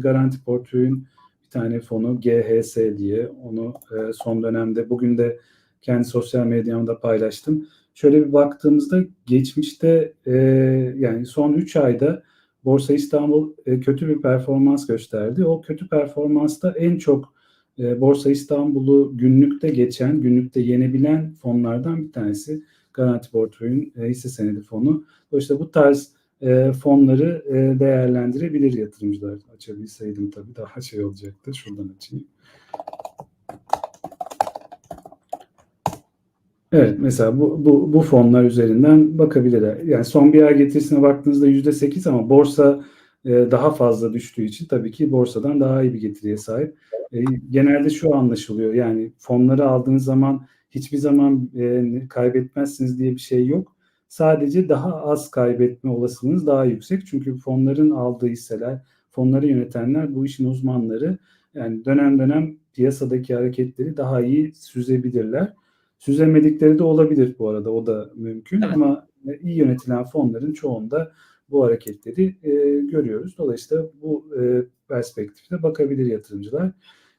Garanti portföyün bir tane fonu GHS diye onu e, son dönemde bugün de kendi sosyal medyamda paylaştım. Şöyle bir baktığımızda geçmişte e, yani son 3 ayda Borsa İstanbul e, kötü bir performans gösterdi. O kötü performansta en çok e, Borsa İstanbul'u günlükte geçen, günlükte yenebilen fonlardan bir tanesi Garanti Portföy'ün e, hisse senedi fonu. Dolayısıyla bu tarz e, fonları e, değerlendirebilir yatırımcılar. Açabilseydim tabii daha şey olacaktır. Şuradan açayım. Evet mesela bu, bu, bu fonlar üzerinden bakabilirler. Yani son bir ay getirisine baktığınızda yüzde sekiz ama borsa e, daha fazla düştüğü için tabii ki borsadan daha iyi bir getiriye sahip. E, genelde şu anlaşılıyor yani fonları aldığınız zaman hiçbir zaman e, kaybetmezsiniz diye bir şey yok. Sadece daha az kaybetme olasılığınız daha yüksek. Çünkü fonların aldığı hisseler, fonları yönetenler bu işin uzmanları. Yani dönem dönem piyasadaki hareketleri daha iyi süzebilirler. Süzemedikleri de olabilir bu arada o da mümkün Evet. ama iyi yönetilen fonların çoğunda bu hareketleri e, görüyoruz. Dolayısıyla bu e, perspektifte bakabilir yatırımcılar.